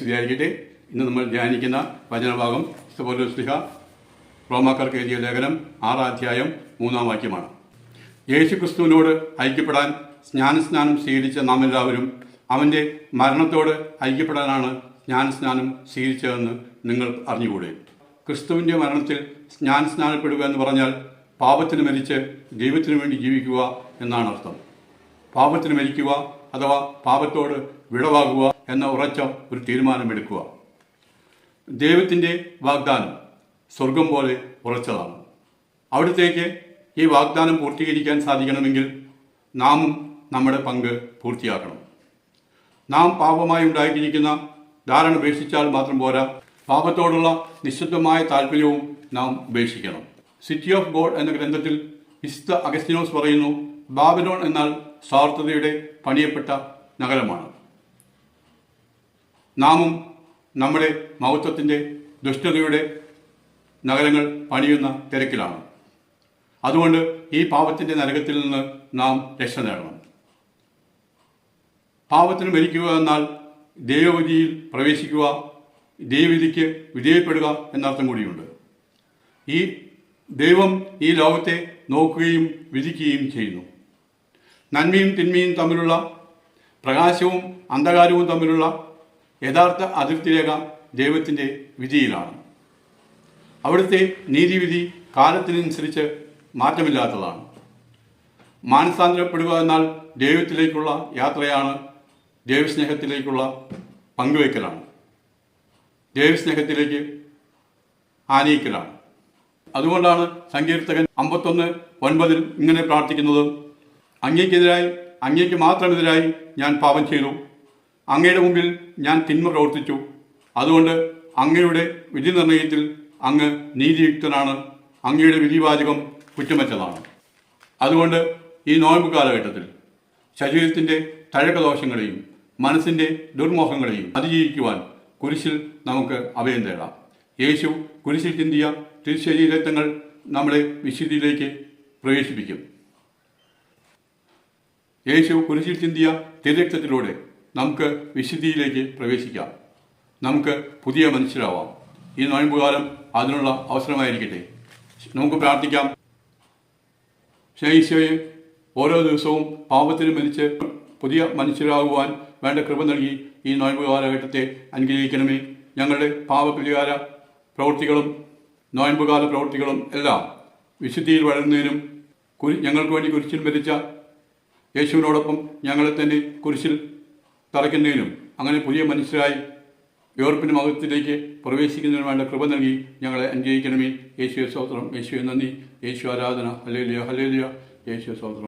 സ്തുതിയായിരിക്കട്ടെ. ഇന്ന് നമ്മൾ ധ്യാനിക്കുന്ന വചനഭാഗം സ്ലിഹ റോമാക്കാർക്ക് എഴുതിയ ലേഖനം ആറാം അധ്യായം മൂന്നാം വാക്യമാണ്. യേശു ക്രിസ്തുവിനോട് ഐക്യപ്പെടാൻ സ്നാനസ്നാനം സ്വീകരിച്ച നാം എല്ലാവരും അവന്റെ മരണത്തോട് ഐക്യപ്പെടാനാണ് സ്നാനസ്നാനം സ്വീകരിച്ചതെന്ന് നിങ്ങൾ അറിഞ്ഞുകൂടെ. ക്രിസ്തുവിന്റെ മരണത്തിൽ സ്നാനസ്നാനപ്പെടുക എന്ന് പറഞ്ഞാൽ പാപത്തിന് മരിച്ച് ദൈവത്തിനു വേണ്ടി ജീവിക്കുക എന്നാണ് അർത്ഥം. പാപത്തിന് മരിക്കുക അഥവാ പാപത്തോട് വിടവാകുക എന്ന ഉറച്ച ഒരു തീരുമാനമെടുക്കുക. ദൈവത്തിന്റെ വാഗ്ദാനം സ്വർഗം പോലെ ഉറച്ചതാണ്. അവിടത്തേക്ക് ഈ വാഗ്ദാനം പൂർത്തീകരിക്കാൻ സാധിക്കണമെങ്കിൽ നാമും നമ്മുടെ പങ്ക് പൂർത്തിയാക്കണം. നാം പാപമായി ഉണ്ടാക്കിയിരിക്കുന്ന ധാരണ ഉപേക്ഷിച്ചാൽ മാത്രം പോരാ. പാപത്തോടുള്ള നിശബ്ദമായ താല്പര്യവും നാം ഉപേക്ഷിക്കണം. സിറ്റി ഓഫ് ഗോഡ് എന്ന ഗ്രന്ഥത്തിൽ വിശുദ്ധ അഗസ്റ്റിനോസ് പറയുന്നു ബാബിലോൺ എന്നാൽ സ്വാർത്ഥതയുടെ പണിയപ്പെട്ട നഗരമാണ്. നാമും നമ്മുടെ മഹത്വത്തിന്റെ ദുഷ്ടതയുടെ നഗരങ്ങൾ പണിയുന്ന തിരക്കിലാണ്. അതുകൊണ്ട് ഈ പാപത്തിന്റെ നരകത്തിൽ നിന്ന് നാം രക്ഷ നേടണം. പാപത്തിന് മരിക്കുക എന്നാൽ ദൈവവിധിയിൽ പ്രവേശിക്കുക ദൈവവിധിക്ക് വിധേയപ്പെടുക എന്നർത്ഥം കൂടിയുണ്ട്. ഈ ദൈവം ഈ ലോകത്തെ നോക്കുകയും വിധിക്കുകയും ചെയ്യുന്നു. നന്മയും തിന്മയും തമ്മിലുള്ള പ്രകാശവും അന്ധകാരവും തമ്മിലുള്ള യഥാർത്ഥ അതിർത്തി രേഖ ദൈവത്തിന്റെ വിധിയിലാണ്. അവിടുത്തെ നീതിവിധി കാലത്തിനനുസരിച്ച് മാറ്റമില്ലാത്തതാണ്. മാനസാന്തരപ്പെടുക എന്നാൽ ദൈവത്തിലേക്കുള്ള യാത്രയാണ് ദൈവസ്നേഹത്തിലേക്കുള്ള പങ്കുവയ്ക്കലാണ്. ദൈവസ്നേഹത്തിലേക്ക് ആനയിക്കലാണ്. അതുകൊണ്ടാണ് സങ്കീർത്തകൻ അമ്പത്തൊന്ന് ഒൻപതിൽ ഇങ്ങനെ പ്രാർത്ഥിക്കുന്നത് അങ്ങേക്കെതിരായി അങ്ങേക്ക് മാത്രമെതിരായി ഞാൻ പാപം ചെയ്തു. അങ്ങയുടെ മുമ്പിൽ ഞാൻ തിന്മ പ്രവർത്തിച്ചു. അതുകൊണ്ട് അങ്ങയുടെ വിധി നിർണയത്തിൽ അങ്ങ് നീതിയുക്തനാണ്. അങ്ങയുടെ വിധിവാചകം കുറ്റമറ്റതാണ്. അതുകൊണ്ട് ഈ നോയമ്പ് കാലഘട്ടത്തിൽ ശരീരത്തിന്റെ തഴക്കദോഷങ്ങളെയും മനസ്സിന്റെ ദുർമോഹങ്ങളെയും അതിജീവിക്കുവാൻ കുരിശിൽ നമുക്ക് അഭയം തേടാം. യേശു കുരിശിൽ ചിന്തിയ തിരുശരീരത്വങ്ങൾ നമ്മളെ വിശുദ്ധിയിലേക്ക് പ്രവേശിപ്പിക്കും. യേശു കുരിശിൽ ചിന്തിയ തിരക്തത്തിലൂടെ നമുക്ക് വിശുദ്ധിയിലേക്ക് പ്രവേശിക്കാം. നമുക്ക് പുതിയ മനുഷ്യരാവാം. ഈ നോയമ്പുകാലം അതിനുള്ള അവസരമായിരിക്കട്ടെ. നമുക്ക് പ്രാർത്ഥിക്കാം. ശൈശയെ ഓരോ ദിവസവും പാപത്തിന് മരിച്ച് പുതിയ മനുഷ്യരാകുവാൻ വേണ്ട കൃപ നൽകി ഈ നോയമ്പ് കാലഘട്ടത്തെ അനുഗ്രഹിക്കണമേ. ഞങ്ങളുടെ പാപപരിഹാര പ്രവൃത്തികളും നോയമ്പുകാല പ്രവൃത്തികളും എല്ലാം വിശുദ്ധിയിൽ വളരുന്നതിനും കുരി ഞങ്ങൾക്ക് വേണ്ടി കുരിശിൽ മരിച്ച യേശുവിനോടൊപ്പം ഞങ്ങളെ തന്നെ കുരിശിൽ തറയ്ക്കുന്നതിനും അങ്ങനെ പുതിയ മനുഷ്യരായി യൂറോപ്പിന്റെ മതത്തിലേക്ക് പ്രവേശിക്കുന്നതിന് വേണ്ട കൃപ നൽകി ഞങ്ങളെ അനുഗ്രഹിക്കണമേ. യേശുവെ സ്തോത്രം. യേശുവെ നന്ദി. യേശു ആരാധന. ഹലേലിയ ഹലേലിയ യേശുവെ സ്തോത്രം.